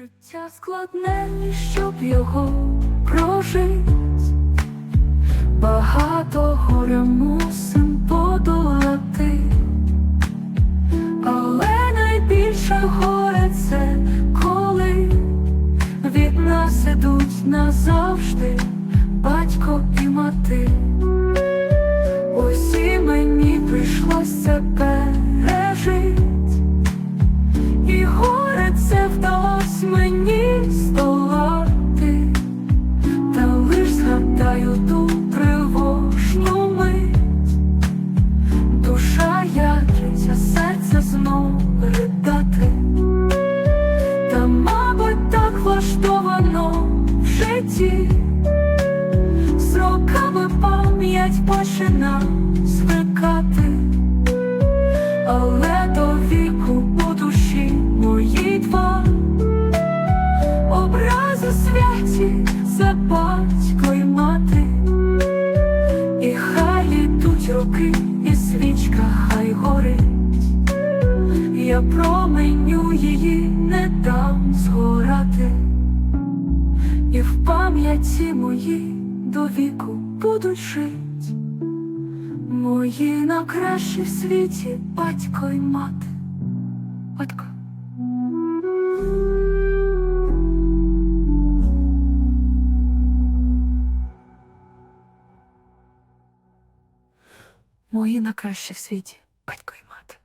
Життя складне, щоб його прожить, багато горя мусим подолати, але найбільше горе це коли від нас ідуть назавжди батько і мати. Ось і мені прийшлося пережить. Згадаю ту тривожну мить, душа ятриться, серце знов ридати, та, мабуть, так влаштовано в житті, з роками пам'ять почина звикати. Але до віку у душі моїй два образи святі за батько роки, і свічка хай горить, я променю її не дам згорати, і в пам'яті моїй до віку будуть жить. Мої на кращі в світі батько й мати. Батько. Мої на кращі в світі батько й мати.